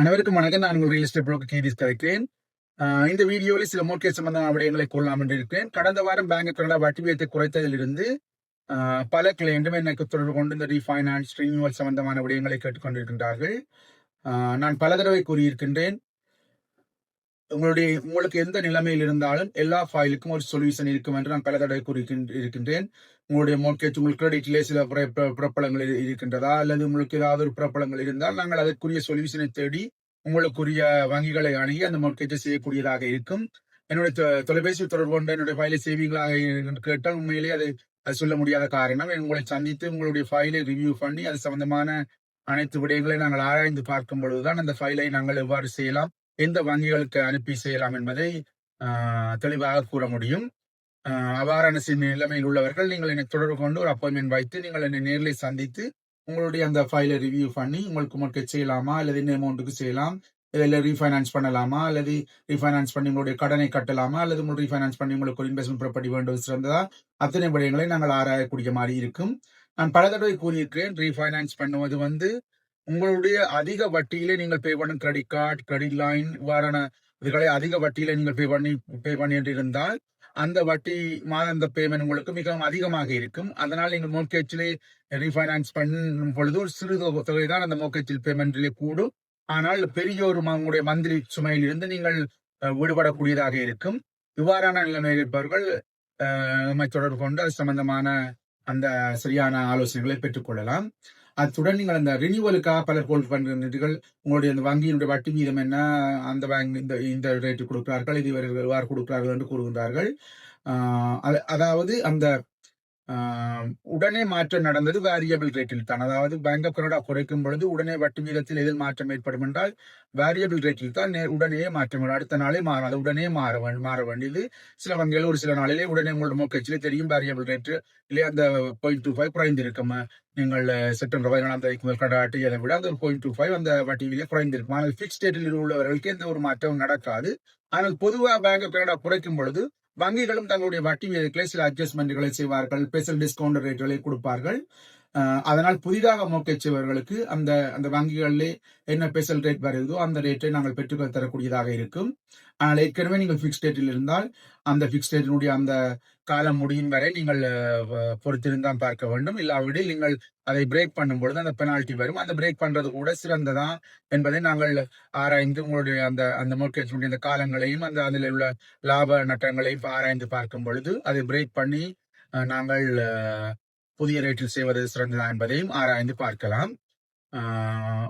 அனைவருக்கும் வணக்கம். நான் உங்கள் ரியல் எஸ்டேட் புரோக்கர் கேடிஸ் கலைக்கிறேன். இந்த வீடியோவில் சில மோட்கேஜ் சம்பந்தமான விடயங்களை கொள்ளலாம் என்று இருக்கிறேன். கடந்த வாரம் பேங்க் கனடா வட்டி விகிதத்தை குறைத்ததிலிருந்து பல கிளையண்டும் எனக்கு தொடர்பு கொண்டு இந்த ரீஃபைனான்ஸ் ரினியூவல் சம்பந்தமான விடயங்களை கேட்டுக்கொண்டிருக்கின்றார்கள். நான் பல தடவை கூறியிருக்கின்றேன். உங்களுடைய உங்களுக்கு எந்த நிலைமையில் இருந்தாலும் எல்லா ஃபைலுக்கும் ஒரு சொல்யூஷன் இருக்கும் என்று நான் பல தடவை கூறியிருக்கின்ற- இருக்கின்றேன். உங்களுடைய மோர்கேஜ் உங்கள் கிரெடிட்லே சில பிரபலங்கள் இருக்கின்றதா? அல்லது உங்களுக்கு ஏதாவது ஒரு பிரபலங்கள் இருந்தால் நாங்கள் அதற்குரிய சொல்யூஷனை தேடி உங்களுக்குரிய வங்கிகளை அணுகி அந்த மோர்கேஜை செய்யக்கூடியதாக இருக்கும். என்னுடைய தொ- தொலைபேசி தொடர்பு கொண்டு என்னுடைய ஃபைலை சேவிங்களாக என்று கேட்டால் உண்மையிலே அது அது சொல்ல முடியாத காரணம். உங்களை சந்தித்து உங்களுடைய ஃபைலை ரிவ்யூ பண்ணி அது சம்பந்தமான அனைத்து விடயங்களை நாங்கள் ஆராய்ந்து பார்க்கும் பொழுதுதான் அந்த ஃபைலை நாங்கள் எவ்வாறு செய்யலாம். எந்த வங்கிகளுக்கு அனுப்பி செய்யலாம் என்பதை தெளிவாக கூற முடியும். ஆஹ், அவ்வாறான நிலைமையில் உள்ளவர்கள் நீங்கள் என்னை தொடர்பு கொண்டு ஒரு அப்பாயின்மெண்ட் வைத்து நீங்கள் என்னை நேரில் சந்தித்து உங்களுடைய அந்த ஃபைலை ரிவ்யூ பண்ணி உங்களுக்கு மட்டும் செய்யலாமா? அல்லது என்ன அமௌண்ட்டுக்கு செய்யலாம்? இதில் ரீஃபைனான்ஸ் பண்ணலாமா? அல்லது ரீஃபைனான்ஸ் பண்ணி உங்களுடைய கடனை கட்டலாமா? அல்லது உங்களுக்கு ரீஃபைனான்ஸ் பண்ணி உங்களுக்கு ஒரு இன்வெஸ்ட்மெண்ட் ப்ராப்பர்ட்டி வேண்டும் சிறந்ததா? அத்தனை விடயங்களை நாங்கள் ஆராயக்கூடிய மாதிரி இருக்கும். நான் பல தடவை கூறியிருக்கிறேன் ரீஃபைனான்ஸ் பண்ணுவது வந்து உங்களுடைய அதிக வட்டியிலே நீங்கள் பே பண்ணும் கிரெடிட் கார்டு கிரெடிட் லைன் இவ்வாறான இதுகளை அதிக வட்டியில நீங்கள் பே பண்ணி பே பண்ணிட்டு இருந்தால் அந்த வட்டி மாதாந்த பேமெண்ட் உங்களுக்கு மிகவும் அதிகமாக இருக்கும். அதனால் நீங்கள் மோர்கேஜிலே ரீஃபைனான்ஸ் பண்ணும் பொழுது ஒரு சிறு தொகை- தான் அந்த மோர்கேஜில் பேமெண்ட்லேயே கூடும். ஆனால் பெரிய ஒரு உங்களுடைய மந்திரி சுமையிலிருந்து நீங்கள் விடுபடக்கூடியதாக இருக்கும். இவ்வாறான நிலைமையில் இருப்பவர்கள் நம்மை தொடர்பு கொண்டு அது சம்பந்தமான அந்த சரியான ஆலோசனைகளை பெற்றுக்கொள்ளலாம் அத்துடன் நீங்கள் அந்த ரினியூவலுக்காக பலர் ஹோல்ட் பண்ணுகிறீர்கள் உங்களுடைய அந்த வங்கியினுடைய வட்டி வீதம் என்ன? அந்த பேங்க் இந்த இந்த ரேட்டு கொடுக்கிறார்கள் இது இவர்கள் கொடுக்கிறார்கள் என்று கூறுகின்றார்கள். அதாவது அந்த உடனே மாற்றம் நடந்தது. வேரியபிள் ரேட்டில் தான். அதாவது பேங்க் ஆஃப் கனடா குறைக்கும் பொழுது உடனே வட்டி வீதத்தில் எதில் மாற்றம் ஏற்படும் என்றால் வேரியபிள் ரேட்டில் தான் உடனே மாற்றம் அடுத்த நாளே மாறும் அது உடனே மாற மாற வேண்டியது. சில வங்கிகள் ஒரு சில நாளிலே உடனே உங்களோட மோக்கச்சிலே தெரியும். வேரியபிள் ரேட்டு இல்லையா அந்த பாயிண்ட் டூ ஃபைவ் குறைந்திருக்கும். நீங்கள் செப்டம்பர் பதினாலாம் தேதிக்கு முதல் கடாட்டி அதை விட அந்த ஒரு பாயிண்ட் டூ ஃபைவ் அந்த வட்டியிலே குறைந்திருக்கும். ஆனால் ஃபிக்ஸ்ட் ரேட்டில் உள்ளவர்களுக்கு எந்த ஒரு மாற்றமும் நடக்காது. ஆனால் பொதுவாக பேங்க் ஆஃப் கனடா குறைக்கும் பொழுது வங்கிகளும் தங்களுடைய வட்டி விகிதங்களை சில அட்ஜஸ்ட்மெண்ட்களை செய்வார்கள் ஸ்பெஷல் டிஸ்கவுண்ட் ரேட்டுகளை கொடுப்பார்கள். அதனால் புதிதாக மோக்கச் செய்வர்களுக்கு அந்த அந்த வங்கிகளிலே என்ன ஸ்பெஷல் ரேட் வருதோ அந்த ரேட்டை நாங்கள் பெற்றுக்கொள் தரக்கூடியதாக இருக்கும். ஆனால் ஏற்கனவே நீங்கள் ஃபிக்ஸ் ரேட்டில் இருந்தால் அந்த ஃபிக்ஸ் ரேட்டினுடைய அந்த காலம் முடியும் வரை நீங்கள் பொறுத்திருந்தான் பார்க்க வேண்டும். இல்லாவிடில் நீங்கள் அதை பிரேக் பண்ணும் பொழுது அந்த பெனால்டி வரும். அந்த பிரேக் பண்றது கூட சிறந்ததா என்பதை நாங்கள் ஆராய்ந்து உங்களுடைய அந்த அந்த மோர்கேஜினுடைய அந்த காலங்களையும் அந்த அதில் உள்ள லாப நட்டங்களையும் ஆராய்ந்து பார்க்கும் பொழுது அதை பிரேக் பண்ணி நாங்கள் புதிய ரேட்டில் செய்வது சிறந்ததா என்பதையும் ஆராய்ந்து பார்க்கலாம்.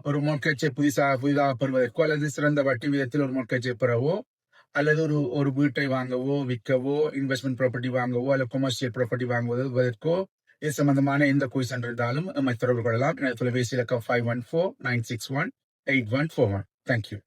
ஒரு மோர்கேஜை புதிசாக புதிதாக பெறுவதற்கோ அல்லது சிறந்த வட்டி விதத்தில் ஒரு மோர்கேஜை பெறவோ அல்லது ஒரு ஒரு வீட்டை வாங்கவோ விற்கவோ இன்வெஸ்ட்மெண்ட் ப்ராப்பர்ட்டி வாங்கவோ அல்லது கொமர்ஷியல் ப்ராப்பர்ட்டி வாங்குவதற்கோ இது சம்பந்தமான எந்த கொய்சன் இருந்தாலும் நம்மை தொடர்பு கொள்ளலாம். எனது தொலைபேசி இலக்கம் five one four nine six one eight one four one thank you